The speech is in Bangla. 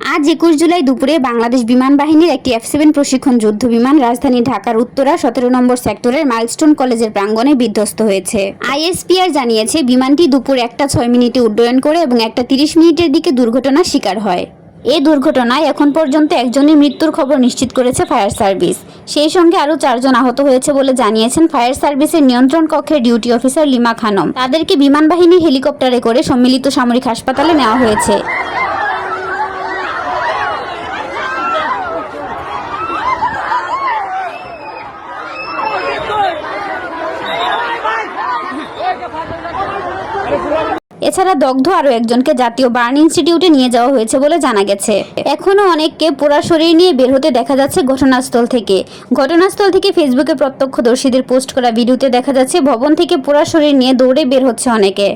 আজ একুশ জুলাই দুপুরে বাংলাদেশ বিমান বাহিনীর একটি এফ সেভেন প্রশিক্ষণ যুদ্ধ বিমান রাজধানী ঢাকার উত্তরা সতেরো নম্বর সেক্টরের মাইলস্টোন কলেজের প্রাঙ্গণে বিধ্বস্ত হয়েছে। আইএসপিআর জানিয়েছে, বিমানটি দুপুর একটা ছয় মিনিটে উড্ডয়ন করে এবং একটা তিরিশ মিনিটের দিকে দুর্ঘটনার শিকার হয়। এ দুর্ঘটনায় এখন পর্যন্ত একজনের মৃত্যুর খবর নিশ্চিত করেছে ফায়ার সার্ভিস। সেই সঙ্গে আরও চারজন আহত হয়েছে বলে জানিয়েছেন ফায়ার সার্ভিসের নিয়ন্ত্রণ কক্ষের ডিউটি অফিসার লিমা খানম। তাদেরকে বিমান বাহিনীর হেলিকপ্টারে করে সম্মিলিত সামরিক হাসপাতালে নেওয়া হয়েছে। এছাড়া দগ্ধ আরও একজনকে জাতীয় বার্ন ইনস্টিটিউটে নিয়ে যাওয়া হয়েছে বলে জানা গেছে। এখনও অনেককে পোড়া শরীর নিয়ে বের হতে দেখা যাচ্ছে ঘটনাস্থল থেকে। ঘটনাস্থল থেকে ফেসবুকে প্রত্যক্ষদর্শীদের পোস্ট করা ভিডিওতে দেখা যাচ্ছে, ভবন থেকে পোড়া শরীর নিয়ে দৌড়ে বের হচ্ছে অনেকে।